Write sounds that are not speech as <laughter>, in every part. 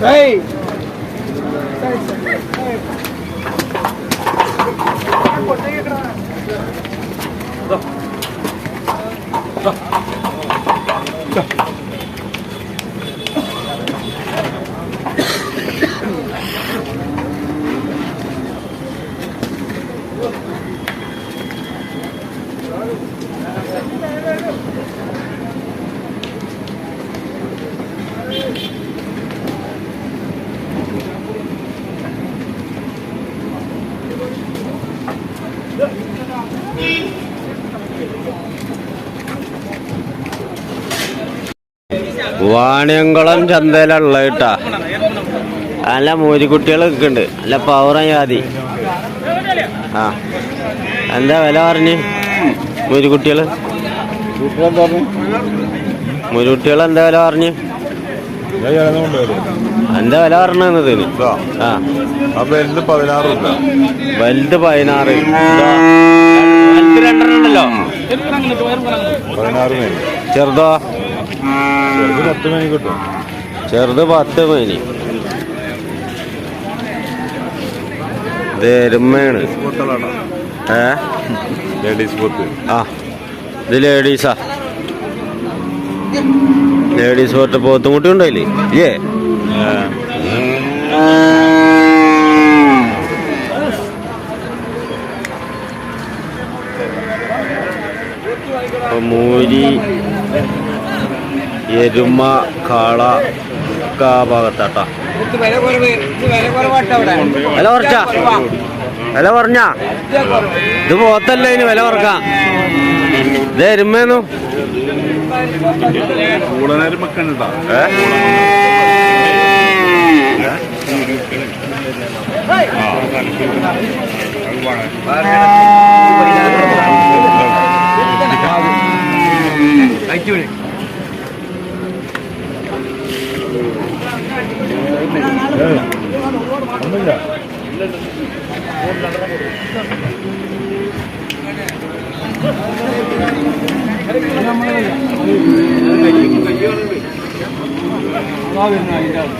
Hey! Vaniyamkulam ചന്തയിലുള്ള കേട്ടാ. നല്ല മൂരിക്കുട്ടികൾ നിൽക്കുന്നുണ്ട്. നല്ല പവറ ജാതി. ആ. എന്താ വില പറഞ്ഞ്? മൂരിക്കുട്ടികൾ മൂരിക്കുട്ടികൾ എന്താ വില പറഞ്ഞ്? എന്താ വില പറഞ്ഞത് ആ. പതിനാറ് വലുത് പതിനാറ്. വലുത് രണ്ടെണ്ണം ഉണ്ടല്ലോ. ചെറുതോ? ചെറുത് പത്ത് മണി കിട്ടും. ചെറുത് പത്ത് ഇത് എരുമയാണ് ഏ? ലേഡീസ് പോത്ത് ആ ഇത് ലേഡീസാ. ലേഡീസ് പോട്ട് പോത്തുമുട്ടി ഉണ്ടായില്ലേ? ഏ ഇപ്പൊ മൂരി എരുമ കാള ഒക്കെ ഭാഗത്താട്ടാ. വില കുറച്ച? വില കുറഞ്ഞ? ഇത് പോത്തല്ല ഇതിന് വില കുറക്കാം ഇത് എരുമേന്നു? കൂടുതലും വെക്കണ്ടാ ഒന്നുമില്ല ഇവിടെ കാലിമ ഉണ്ടാറോ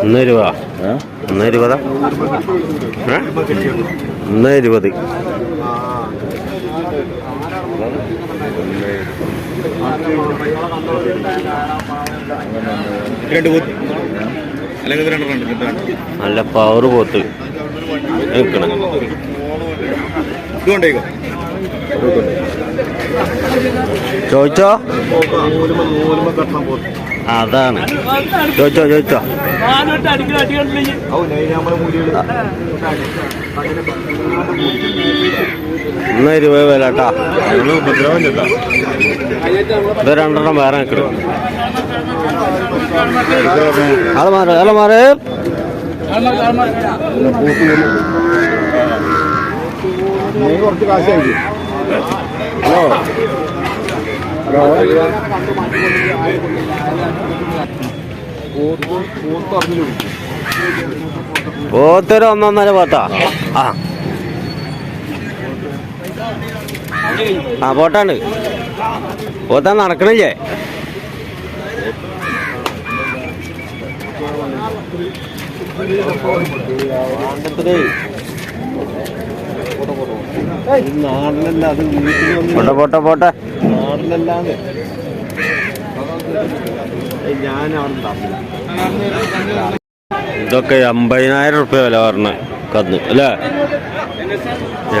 ഒന്ന് രൂപ ഒന്ന് ഇരുപതാ? ഒന്ന് ഇരുപത്. രണ്ട് പോത്ത്. അല്ലെങ്കിൽ രണ്ട് രണ്ട് രണ്ട് നല്ല പവർ പോത്ത്. നിൽക്കണം. ചോദിച്ചോ? അതാണ്. ചോദിച്ചോ ചോദിച്ചോ? ഔ നൈ നമ്മളെ മൂലികൾ ഒന്ന് ഇരുപത് വില കേട്ടാ. ഉപദ്രവം ചെത്താം ഇത് രണ്ടെണ്ണം വേറെ നിൽക്കണം അത് മാറി കുറച്ച് കാശായി ഹലോ ഹലോ പോത്തൊരു ഒന്നൊന്നര പോത്താ. ആ. ആ പോട്ടാണ്ട് പോത്താ നടക്കണില്ലേ? അത് പോട്ടെ പോട്ടെ പോട്ടെ. ഇതൊക്കെ അമ്പതിനായിരം റുപ്യ വില പറഞ്ഞ കന്ന് അല്ലേ?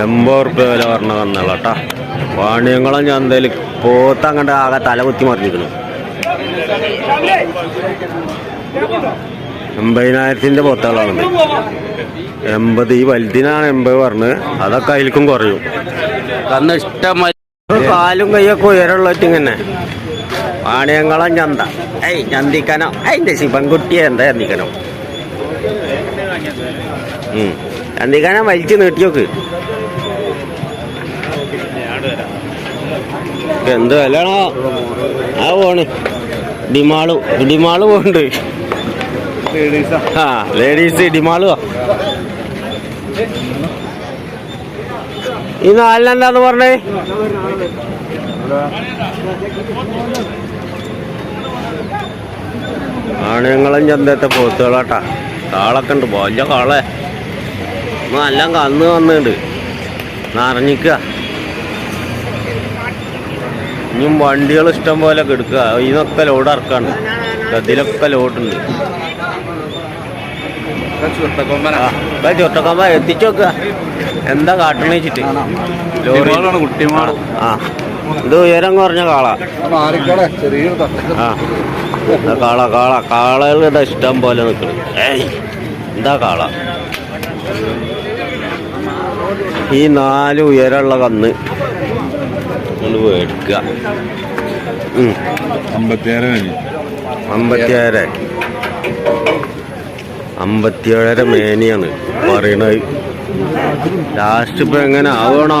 എൺപത് റുപ്യ വില പറഞ്ഞ കന്നുകളാട്ടാ വാണിയംകുളം ചന്തയിൽ പോത്ത് അങ്ങോട്ട് ആകെ തല കുത്തി മറിഞ്ഞിരിക്കുന്നു. എൺപതിനായിരത്തിന്റെ പോത്തുകളാണ്. എൺപത് ഈ വലുതിനാണ് എൺപത് പറഞ്ഞ് അതൊക്കെ അതിലേക്കും കുറയും. കന്ന് ഇഷ്ടമായി. കാലും കൈയൊക്കെ ഉയരമുള്ളറ്റ് ഇങ്ങനെ. വാണിയംകുളം ചന്ത. ഏയ് ചന്തിക്കനോ. അതിന്റെ ശിവൻകുട്ടിയെ എന്താ ചന്തിക്കനോ? ഉം. ചന്തിക്കനം വലിച്ചു നീട്ടിയോക്ക്. എന്ത് വിലയാണോ? ആ പോണ്. ഡിമാൾ ഡിമാൾ പോണ്ട്. ആ ലേഡീസ് ഡിമാൾ ഈ നാലിനെന്താന്ന് പറഞ്ഞേ? ആണുങ്ങളും ചന്തത്തെ പോത്തുകളാട്ടാ. കാളൊക്കെ ഉണ്ട്. വലിയ കാളെ നല്ല കന്ന് വന്നിട്ടുണ്ട് നിറഞ്ഞിക്ക ഇനിയും വണ്ടികൾ ഇഷ്ടം പോലെ എടുക്കുക. ഇതിനൊക്കെ ലോഡ് ഇറക്കാണ് ഇതിലൊക്കെ ലോഡുണ്ട് ചുട്ടക്കൊമ്പ എത്തിച്ചു നോക്കുക എന്താ കാട്ടണ വെച്ചിട്ട്? ലോറി. ആ ഇത് ഉയരം കുറഞ്ഞ കാള. ആ കാള കാള. കാളകളുടെ ഇഷ്ടം പോലെ നിൽക്കണം ഏയ് എന്താ കാള? ഈ നാല് ഉയരമുള്ള കന്ന്. ഒന്ന് മേടിക്കുക അമ്പത്തിയേഴ് അമ്പത്തിയേഴര മേനിയാണ് പറയണത്. ലാസ്റ്റ് ഇപ്പൊ എങ്ങനെ ആവണോ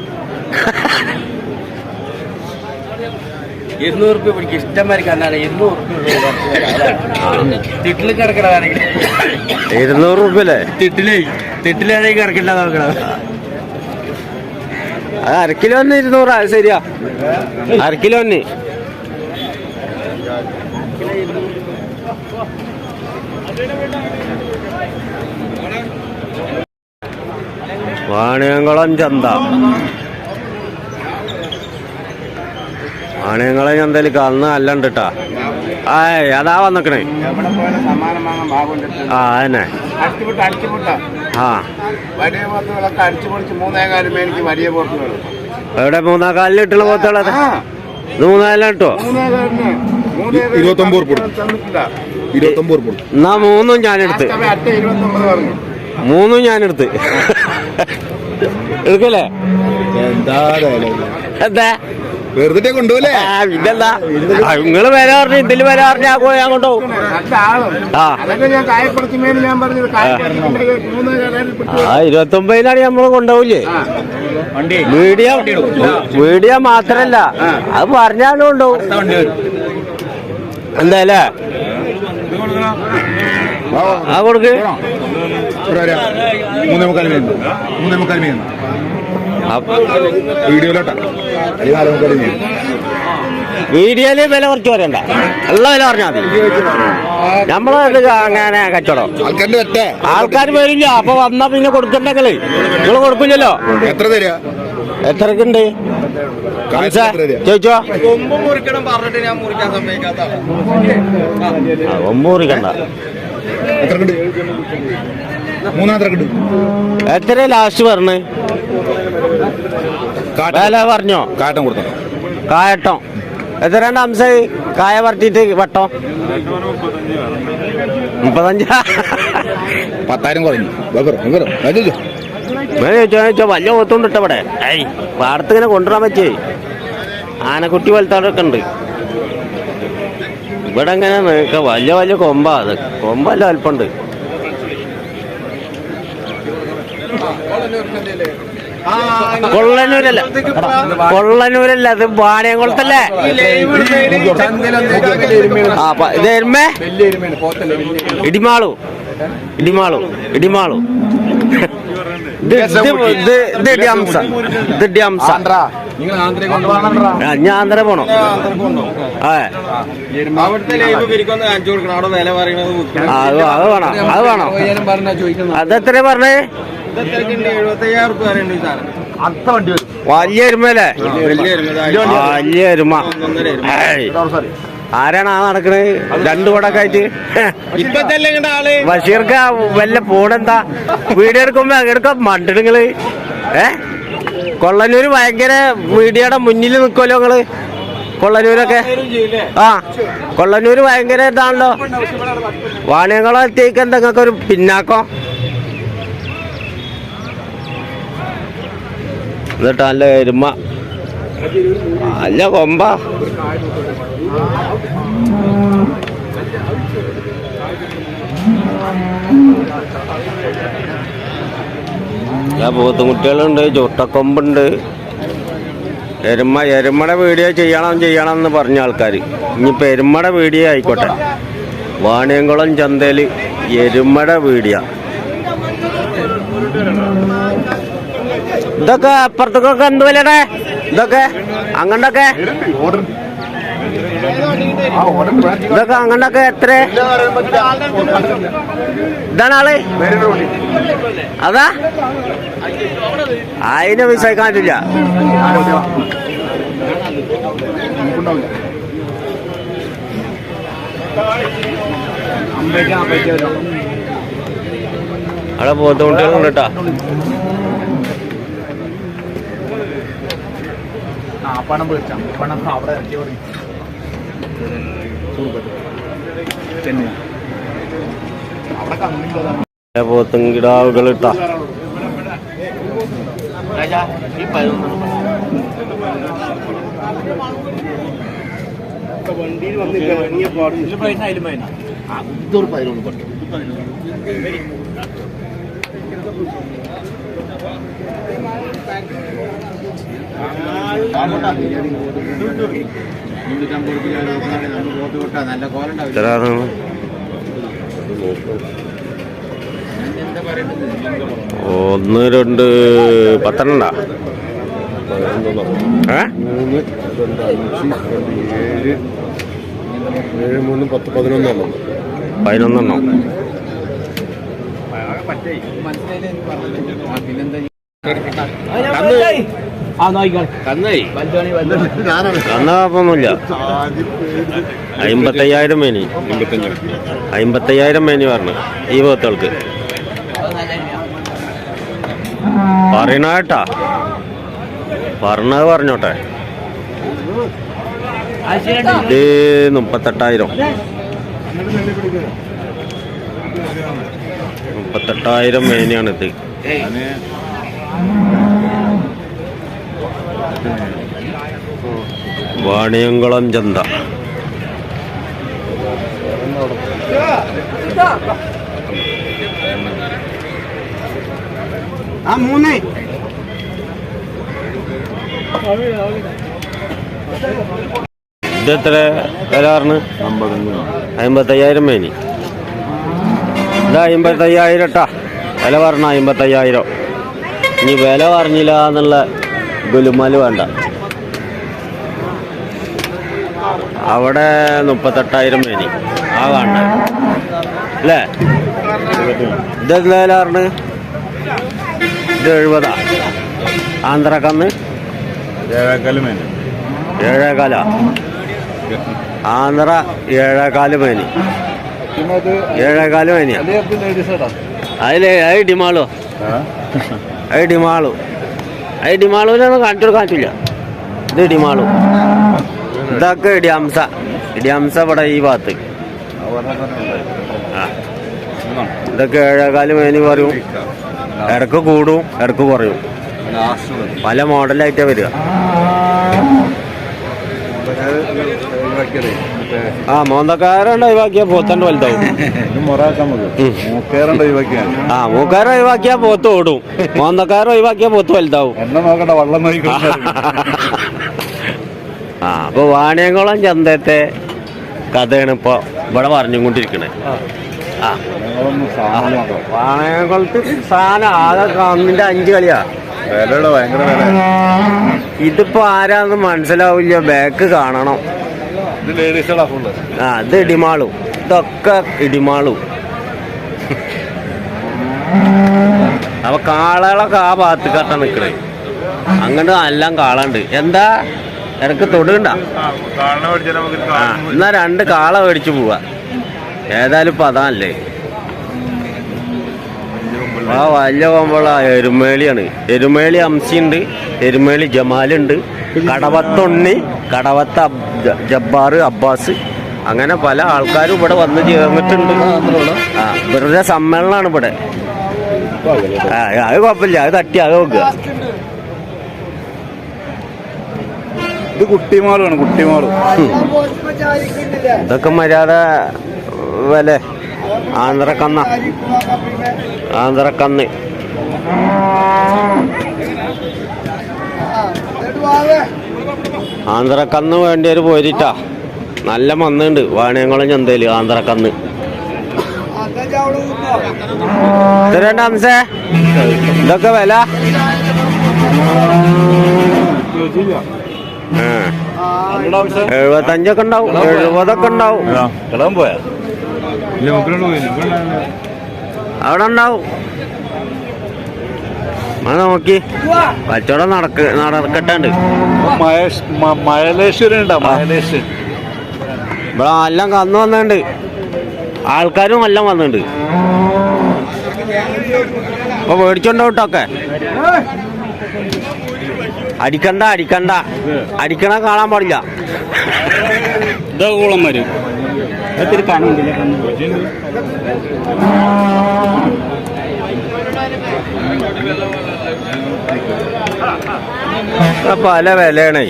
ഇരുന്നൂറ് റുപ്യ പിടിക്കും. ഇഷ്ടംമാതിരി കന്നാണ്. ഇരുന്നൂറ് തിട്ടിൽ കിടക്കണതാണെങ്കിൽ. ഇരുന്നൂറ് റുപ്യല്ലേ തിട്ടിലെ തിട്ടിലേ തിട്ടിലാണെങ്കിൽ കിടക്കണ്ട നോക്കണം. അത് അര കിലോ ഒന്ന് ഇരുന്നൂറ് അത് ശരിയാ. അര കിലോ ഒന്ന്. വാണിയംകുളം ചന്ത. വാണിയംകുളം എന്തായാലും കന്ന് അല്ലണ്ട് കേട്ടാ ആ അതാ വന്നിക്കണേ? ആ അതന്നെ. പോത്തുകൾ എവിടെ മൂന്നാം കാലിൽ ഇട്ടുള്ള ഇരുപത്തൊമ്പത് ഉറുപ്പിക. തന്നിട്ടില്ല. ഇരുപത്തൊമ്പത് എന്നാ മൂന്നും ഞാനെടുത്ത്. മൂന്നും ഞാനെടുത്ത്. എടുക്കല്ലേ? എന്താ എന്താ? വെറുതെ കൊണ്ടുപോലെ നിങ്ങൾ വരെ പറഞ്ഞു ഇതിൽ വരാ പറഞ്ഞു ഞാൻ പോയി അങ്ങോട്ടോ നല്ല ആ. ഞാൻ മൂന്നേകാലിൽ ആ. ഇരുപത്തൊമ്പതിനാണ് നമ്മൾ കൊണ്ടുപോകില്ലേ വണ്ടി. മീഡിയ മീഡിയ മാത്രല്ല. അത് പറഞ്ഞാലും കൊണ്ടുപോകും എന്തായാലേ ആ കൊടുക്ക്. മൂന്നേ മുക്കാൽ മീൻ മൂന്നേ മുക്കാൽ മീൻ അപ്പൊ വീഡിയോയിലോട്ടാ. അല്ലെങ്കിൽ നാലേ മുക്കാൽ മീൻ മീഡിയയിൽ വില കുറച്ച് പറയണ്ട. നല്ല വില പറഞ്ഞാൽ മതി. നമ്മളത് അങ്ങനെ കച്ചവടം. ആൾക്കാർ വരില്ല. അപ്പൊ വന്നാ പിന്നെ കൊടുക്കണ്ടെങ്കിൽ നിങ്ങൾ കൊടുക്കില്ലല്ലോ? എത്ര തരിക എത്രക്കുണ്ട്? ചോദിച്ചോ? കൊമ്പ് പറഞ്ഞിട്ട് ഞാൻ മുറിക്കാൻ സമ്മതിക്കാത്ത ആ, ഒമ്പത് മുറിക്കണ്ട. എത്ര ലാസ്റ്റ് പറഞ്ഞ് വില പറഞ്ഞോ? കാട്ടം കൊടുത്തു. കായട്ടോ. എത്രണ്ട് അംശ? കായ പറത്തിയിട്ട് വട്ടോ. മുപ്പത്തഞ്ച്. പത്തായിരം കുറഞ്ഞു. ചോദിച്ചോ. വലിയ പോത്തുണ്ട് ഇട്ടോ ഇവിടെ. ഏയ് പാടത്ത് ഇങ്ങനെ കൊണ്ടുവരാൻ പറ്റേ ആനക്കുട്ടി വലുത്താടൊക്കെ ഉണ്ട്. ഇവിടെ ഇങ്ങനെ വലിയ വലിയ കൊമ്പാ അത്. കൊമ്പല്ല അല്പമുണ്ട് കൊള്ളനൂരല്ല. കൊള്ളനൂരല്ല അത് വാണിയംകുളത്തല്ലേ? ആ ഇത് എരുമേ? ഇടിമാളു. ഇടിമാളു ഇടിമാളു. ഞാൻ ആന്ധ്ര. പോണോ. അത് വേണോ അത് വേണം. അതെത്ര പറഞ്ഞേ? അടുത്ത വണ്ടി വരും. വലിയ എരുമല്ലേ വലിയ എരുമ. ആരാണ് ആ നടക്കണത് രണ്ടു കൊടൊക്കെ ആയിട്ട് ബഷീർക്ക് വല്ല പോണെന്താ വീഡിയോ എടുക്കുമ്പോ എടുക്കാം മണ്ടിടുങ്ങൾ ഏ? കൊള്ളനൂര് ഭയങ്കര വീഡിയോടെ മുന്നിൽ നിൽക്കുമല്ലോ നിങ്ങൾ. കൊള്ളനൂരൊക്കെ ആ കൊള്ളനൂര് ഭയങ്കര ഇതാണല്ലോ. വാണിയങ്ങളെത്തേക്ക് എന്താ നിങ്ങൾക്ക് ഒരു പിന്നാക്കം? എന്നിട്ട് നല്ല എരുമ. നല്ല കൊമ്പ. പോത്തും കുട്ടികളുണ്ട് ചുട്ടക്കൊമ്പുണ്ട്. എരുമ എരുമയുടെ വീഡിയോ ചെയ്യണം ചെയ്യണം എന്ന് പറഞ്ഞ ആൾക്കാർ ഇനിയിപ്പോൾ എരുമയുടെ വീഡിയോ ആയിക്കോട്ടെ. വാണിയംകുളം ചന്തയിൽ എരുമയുടെ വീഡിയോ. ഇതൊക്കെ അപ്പുറത്തൊക്കെ എന്ത് വിലയുടെ? ഇതൊക്കെ അങ്ങണ്ടൊക്കെ ഇതൊക്കെ അങ്ങണ്ടൊക്കെ എത്ര? ഇതാണ് ആൾ. അതാ? അതിനെ വിസയിക്കാൻ പറ്റില്ല അവിടെ പോത്തുകുട്ടികളുണ്ട് കേട്ടാ. പണം മേടിച്ചാ പണം അവിടെ ഇറക്കി പറഞ്ഞു അവിടെ കമ്മിയുള്ളതാണ് വണ്ടിയിൽ കിടാവുകൾ ഇറങ്ങിയ ഇതൊരു പതിനൊന്ന് എത്രയാണ് ഒന്ന് രണ്ട് പത്തെണ്ണ? ഏ? ഏഴ് മൂന്ന് പത്ത് പതിനൊന്നെണ്ണം പതിനൊന്നെണ്ണം അന്ന് കുഴപ്പമൊന്നുമില്ല അമ്പത്തയ്യായിരം മേനി. അമ്പത്തയ്യായിരം മേനി പറഞ്ഞു ഈ പോത്തുകൾക്ക്. പറയണ കേട്ടാ പറഞ്ഞത് പറഞ്ഞോട്ടെ. ഇത് മുപ്പത്തെട്ടായിരം. മുപ്പത്തെട്ടായിരം മേനിയാണിത്. വാണിയംകുളം ചന്ത. ആ മൂന്ന്. പറഞ്ഞു അമ്പത്തയ്യായിരം മേനി. ഇത് അമ്പത്തയ്യായിരം ഇട്ടാ വില പറഞ്ഞ അമ്പത്തയ്യായിരം. ഇനി വില പറഞ്ഞില്ല എന്നുള്ള ഗുലുമാൽ വേണ്ട. അവിടെ മുപ്പത്തെട്ടായിരം മേനി ആ വേണ്ട. അല്ലേ? ഇത് എത്ര വില പറഞ്ഞു ഇത് എഴുപതാ. ആന്ധ്രക്കന്ന്? ഏഴേക്കാല ആന്ധ്ര ഏഴേക്കാൽ മേനി ഏഴേക്കാൽ മേനിയാ അതിലേ അത് ഡിമാളോ. അത് ഡിമാളു. അത് ഡിമാളുവിനൊന്നും കാണിച്ചു കൊടുക്കാൻ പറ്റില്ല ഇത് ഡിമാളു ഇതൊക്കെ ഇടിയാംസ. ഇടിയാംസ ഇവിടെ ഈ ഭാഗത്ത്. ഇതൊക്കെ ഏഴേകാൽ മേനി പറയും. ഇടയ്ക്ക് കൂടും ഇടയ്ക്ക് കുറയും. പല മോഡലായിട്ടാണ് വരിക. ആ മോന്തക്കാരണ്ട് ഒഴിവാക്കിയാ പോത്തണ്ട് വലുതാവും. <laughs> ഒഴിവാക്കിയാൽ ആ മൂക്കാരൻ ഒഴിവാക്കിയാ പോത്ത് ഓടും. <laughs> മോന്തക്കാരൻ ഒഴിവാക്കിയാ പോത്ത് വലുതാവും. എന്നെ വള്ളം <laughs> ആ അപ്പൊ വാണിയംകുളം ചന്തത്തെ കഥയാണ് ഇപ്പൊ ഇവിടെ പറഞ്ഞുകൊണ്ടിരിക്കണേ. ആ. വാണിയംകുളത്ത് സാധനം ആകെ കന്നിന്റെ അഞ്ച് കളിയാ. ഇതിപ്പോ ആരാന്ന് മനസ്സിലാവില്ല ബാക്ക് കാണണം. ആ ഇത് ഇടിമാളു. ഇതൊക്കെ ഇടിമാളു. അപ്പൊ കാളകളൊക്കെ ആ ഭാഗത്ത് കട്ട നിക്കണേ. അങ്ങോട്ട് എല്ലാം കാളുണ്ട്. എന്താ? എനക്ക് തൊടുണ്ട? എന്നാ രണ്ട് കാള മേടിച്ചു പോവാ. ഏതായാലും ഇപ്പൊ അതാണല്ലേ ആ വലിയ കൊമ്പുള്ള എരുമേളിയാണ്. എരുമേളി അംസിയുണ്ട് എരുമേളി ജമാലുണ്ട് കടവത്തുണ്ണി കടവത്ത് ജബ്ബാർ അബ്ബാസ് അങ്ങനെ പല ആൾക്കാരും ഇവിടെ വന്ന് ചേർന്നിട്ടുണ്ട്. ആ ഇവരുടെ സമ്മേളനമാണ് ഇവിടെ. ആ അത് കുഴപ്പമില്ല അത് തട്ടി അത് നോക്കുക ഇത് കുട്ടിമാളാണ് കുട്ടിമാൾ. ഇതൊക്കെ മര്യാദ വില. ആന്ധ്രക്കന്ന. ആന്ധ്രക്കന്ന്. ആന്ധ്രക്കന്ന് ഒരു പോരിട്ടാ. നല്ല മന്നുണ്ട് വാണിയംകുളം ചന്തയിൽ ആന്ധ്രക്കന്ന് ഇത്രയുണ്ട് അംസേ? ഇതൊക്കെ വില? എഴുപത്തഞ്ചൊക്കെ ഉണ്ടാവും. എഴുപതൊക്കെ ഉണ്ടാവും. അവിടെ ഉണ്ടാവും. അത് നോക്കി. കച്ചവടം നടക്ക നടക്കട്ടുണ്ട്. മയലേശ്വരൻ മയലേശ്വരൻ ഇവിടെ എല്ലാം കന്നു വന്നിട്ടുണ്ട് ആൾക്കാരും എല്ലാം വന്നിട്ടുണ്ട് ഇപ്പൊ മേടിച്ചോണ്ടോ കേട്ടൊക്കെ അടിക്കണ്ട അടിക്കണ്ട. അടിക്കണ കാണാൻ പാടില്ല. ഇതാ കൂളന്മാര്. ഇതൊക്കെ പല വിലയാണേ.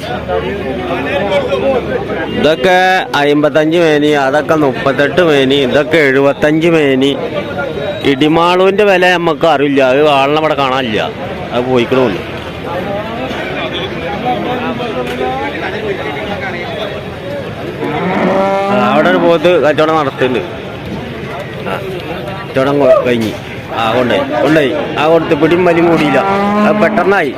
ഇതൊക്കെ അമ്പത്തഞ്ച് മേനി അതൊക്കെ മുപ്പത്തെട്ട് മേനി ഇതൊക്കെ എഴുപത്തഞ്ച് മേനി. ഇടിമാളുവിന്റെ വില നമുക്ക് അറിയില്ല. അത് ആളിനെ ഇവിടെ കാണാനില്ല. അത് പോയിക്കണമില്ല അവിടെ ഒരു പോത്ത് കച്ചവടം നടത്തുന്നുണ്ട് കച്ചവടം കഴിഞ്ഞ്. ആ കൊണ്ടായി കൊണ്ടുപോയി ആ കൊടുത്ത് പിടിയും വലിയും കൂടിയില്ല. അത് പെട്ടെന്നായി.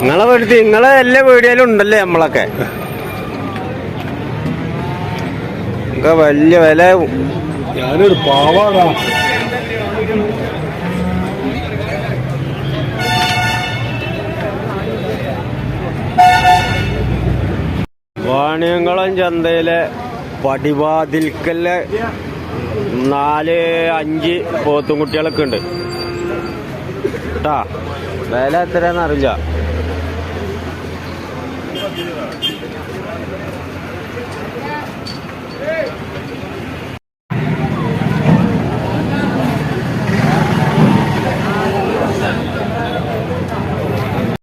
നിങ്ങളെ പേടുത്തി നിങ്ങളെ എല്ലാ പേടിയാലും ഉണ്ടല്ലേ നമ്മളൊക്കെ? വലിയ വില ഞാനൊരു പാവാടാ. വാണിയംകുളം ചന്തയിലെ പടിവാതിൽക്കൽ നാല് അഞ്ച് പോത്തും കുട്ടികളൊക്കെ ഉണ്ട്. കേട്ടാ വില എത്രയാന്ന്